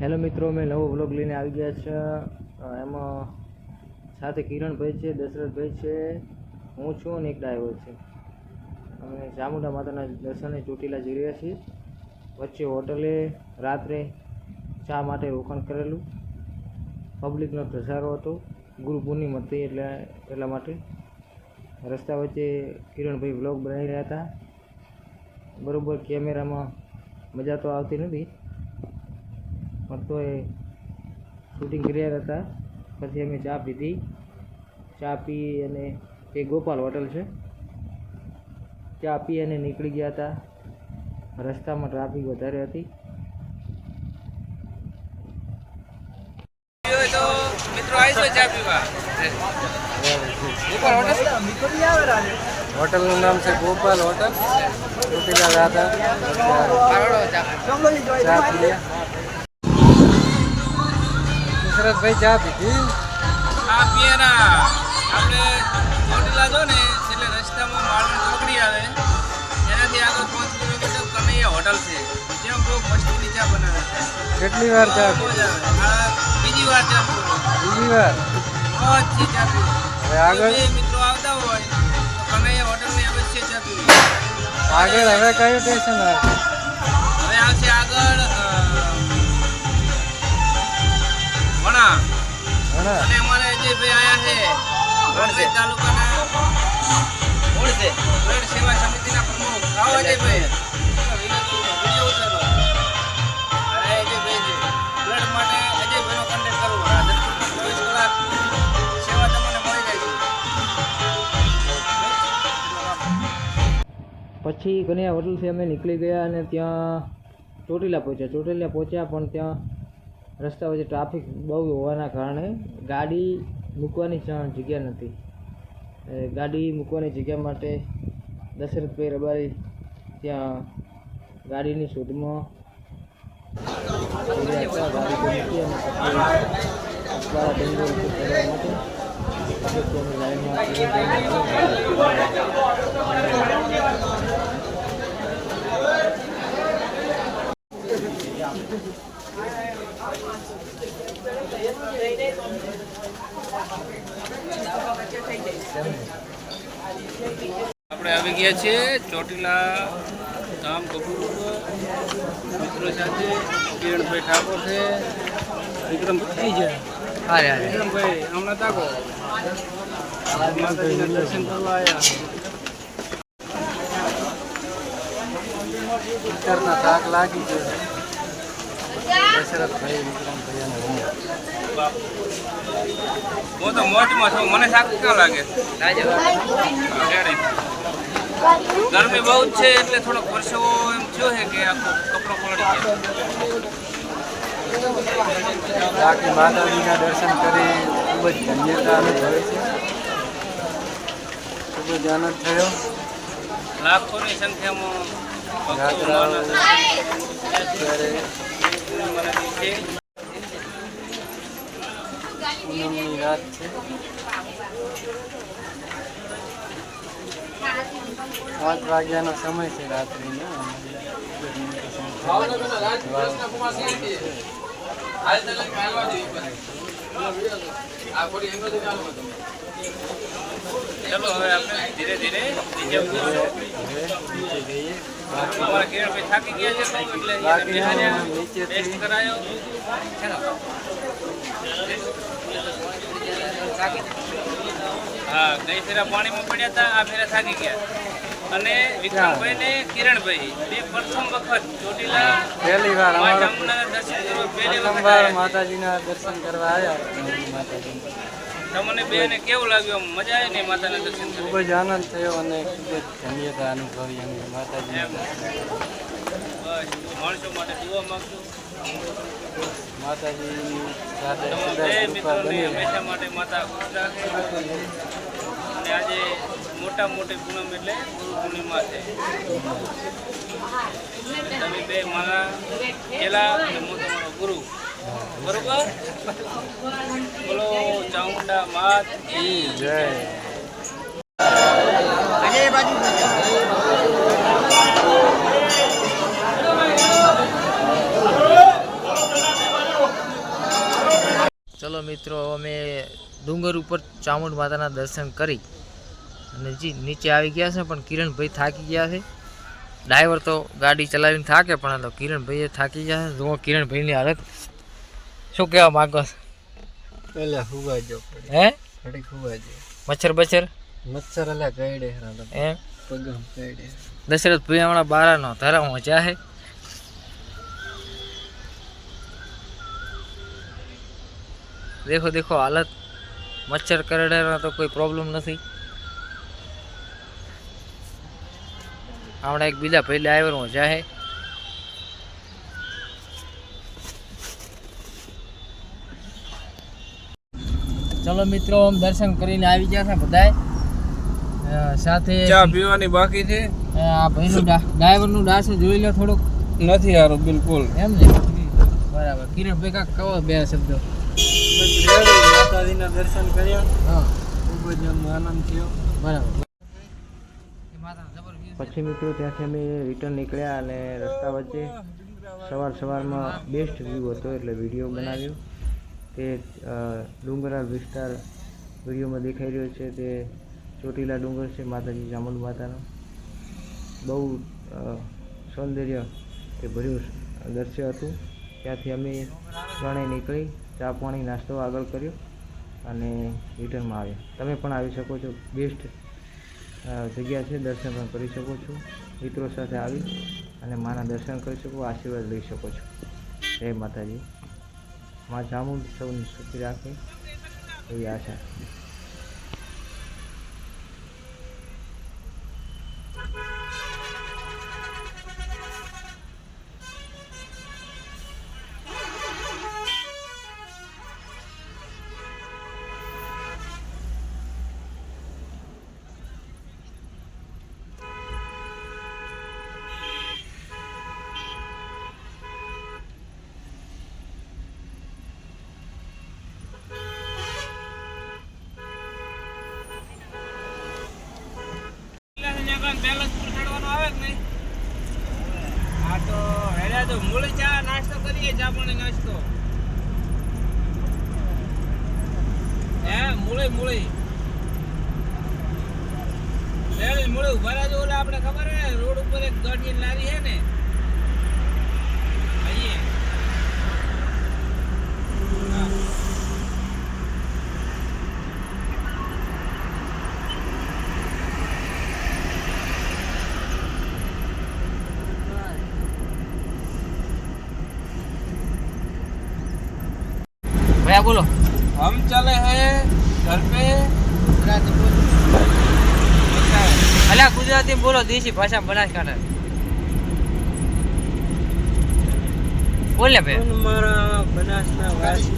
Hello મિત્રો મેં નવો વ્લોગ લઈને આવી ગયા છે. એમાં સાથે કિરણભાઈ છે દશરથભાઈ છે, હું છું અને એક ડ્રાઈવર છે. અમે ચામુંડા માતાના દર્શને ચોટીલા જઈ રહ્યા છીએ. વચ્ચે હોટલે રાત્રે ચા માટે રોકાણ કરેલું. પબ્લિકનો ધસારો હતો. ગુરુ પૂર્ણિમા હતી એટલે એટલા માટે. રસ્તા વચ્ચે કિરણભાઈ વ્લોગ બનાવી રહ્યા હતા. બરાબર કેમેરામાં મજા તો આવતી નથી. પણ તો એ શૂટિંગ કર્યા હતા. પછી અમે ચા પીધી. ચા પી અને એ ગોપાલ હોટલ છે. ચા પી અને નીકળી ગયા હતા. રસ્તામાં ટ્રાફિક વધારે હતી. હોટલ? હોટલનું નામ છે ગોપાલ હોટલ. ચોટીલા દશરથભાઈ ચા પીધી? આ પિયારા આપણે ચોટીલા જો ને એટલે રસ્તામાં માળવણ ચોકડી આવે. એનાથી આગળ પાંચ કિલોમીટર કનૈયા હોટલ છે. ત્યાં બહુ મસ્તીની ચા બનાવે છે. કેટલી વાર ચા બીજી વાર ચા બીજી વાર? જ ચા પીવું આગળ? મિત્રો આવતા હોય તો કનૈયા હોટલની અવશ્ય ચા પીવી આગળ હવે કયું સ્ટેશન આવે? હવે આવશે આગળ વણા. અને અમારે આયા છે તાલુકાના બ્લડ સેવા સમિતિના પ્રમુખ. આવો પછી કન્યા હોટલથી અમે નીકળી ગયા અને ત્યાં ચોટીલા પહોંચ્યા. ચોટીલા પહોંચ્યા પણ ત્યાં રસ્તા વચ્ચે ટ્રાફિક બહુ હોવાના કારણે ગાડી મૂકવાની જગ્યા નથી ગાડી મૂકવાની જગ્યા માટે દશરથભાઈ રબારી ત્યાં ગાડીની શોધમાં. ગાડી મૂકી અને પછી બાળા ડુંગર ઉપર ચડવા માટે અગત્યની લાઈનમાં આપણે આવી ગયા છીએ ચોટીલા ધામ કપૂર મિત્રો સાથે કિરણભાઈ ઠાકોર છે. વિક્રમભાઈ. છે હારે હારે વિક્રમભાઈ હમણાં તાકો. દર્શન કરવા આવ્યા થાક લાગી ગયો. દશરથભાઈ વિક્રમભાઈ અને હું હું તો મોજમાં છું મને શાક ક્યાં લાગે ગરમી બહુ જ છે એટલે થોડોક પરસેવો એમ થયો છે કે આખો કપડો પલળી ગયો. બાકી માતાજીના દર્શન કરી ખૂબ જ ધન્યતા અનુભવે છે. ખૂબ જ આનંદ થયો. લાખોની સંખ્યામાં અત્યારે પૂર્ણિમાના દિવસે પૂનમની રાત છે. પાંચ વાગ્યાનો સમય છે રાત્રિનો ચલો હવે આપણે ધીરે ધીરે નીચે. હવે નીચે જઈએ થાકી ગયા છે એટલે ટેસ્ટ કરાયો. હા ગઈ ફેરા પાણીમાં પડ્યા હતા આ ફેરા થાકી ગયા. અને વિક્રમભાઈ ને કિરણભાઈ બે પ્રથમ વખત ચોટીલા પહેલી વાર અમારા દર્શન કરવા પહેલી વાર માતાજીના દર્શન કરવા આવ્યા માતાજી તમને બેને કેવું લાગ્યું? મજા આવી ને માતાના દર્શન ખૂબ જ આનંદ થયો અને ખૂબ જ ધન્યતા અનુભવી અમે માતાજી બસ માણસો માટે જોવા માગશું? માતાજી બે મિત્રોને હંમેશા માટે માતા ખુશ રાખે. અને આજે મોટા મોટી પૂનમ એટલે ગુરુ પૂર્ણિમા છે. તમે બે મારા ચેલા અને હું તમારો ગુરુ. બરોબર? બોલો ચામુંડા માત કી જય. મિત્રો અમે ડુંગર ઉપર ચામુંડ માતાના દર્શન કરી અને જી નીચે આવી ગયા છે પણ કિરણભાઈ થાકી ગયા છે. ડ્રાઈવર તો ગાડી ચલાવીને થાકે પણ આ તો કિરણભાઈએ થાકી ગયા છે. જુઓ કિરણભાઈની હાલત. શું કહેવા માંગો? પેલા હુવા જો હે? ઘડી હુવા જો મચ્છર બચ્છર? મચ્છર અલ્યા ગઈડે હે પગમ ગઈડે દશરથ ભાઈ હમણાં બારાનો ધરા હું. છે દેખો દેખો હાલત. મચ્છર કરડેનો તો કોઈ પ્રોબ્લેમ નથી. હમણાં એક બીજા ભાઈ આવ્યો હું. છે ચલો મિત્રો આમ દર્શન કરીને આવી ગયા છે બધાય. સાથે ચા પીવાની બાકી છે? આ ભાઈનું ડ્રાઈવરનું ડાસ જોઈ લો થોડુંક. નથી સારું બિલકુલ. એમ ને? બરાબર. કિરણભાઈ કાક કહો બે શબ્દો. માતાજીના દર્શન કર્યા. હા. ખૂબ જ આનંદ થયો. બરાબર. પછી મિત્રો ત્યાંથી અમે રિટર્ન નીકળ્યા અને રસ્તા વચ્ચે સવાર સવારમાં બેસ્ટ વ્યૂ હતો એટલે વીડિયો બનાવ્યો. તે ડુંગરાળ વિસ્તાર વિડીયોમાં દેખાઈ રહ્યો છે તે ચોટીલા ડુંગર છે માતાજી ચામુંડ માતાનો. બહુ સૌંદર્ય તે ભર્યું દૃશ્ય હતું. ત્યાંથી અમે ત્રણેય નીકળી, ચા પાણી, નાસ્તો આગળ કર્યો અને રિટર્નમાં આવ્યા. તમે પણ આવી શકો છો. બેસ્ટ જગ્યા છે. દર્શન પણ કરી શકો છો. મિત્રો સાથે આવી અને માના દર્શન કરી શકો, આશીર્વાદ લઈ શકો છો. જય માતાજી. મા ચામુંડ સૌને સુખી રાખે. એવી આશા મૂળી ચા નાસ્તો કરીએ, ચા પાણી નાસ્તો. હે મૂળી મૂળી મૂળી ઊભા રાજો ઓલે, આપણે ખબર હે, રોડ ઉપર એક ગાડી લારી હે ને અહીંયા હા. ભૈયા બોલો हम चले हैं घर पे અલ્યા ગુજરાતી બોલો દેશી ભાષા બનાસકાંઠા બોલ ને ભાઈ મારા બનાસના વાસી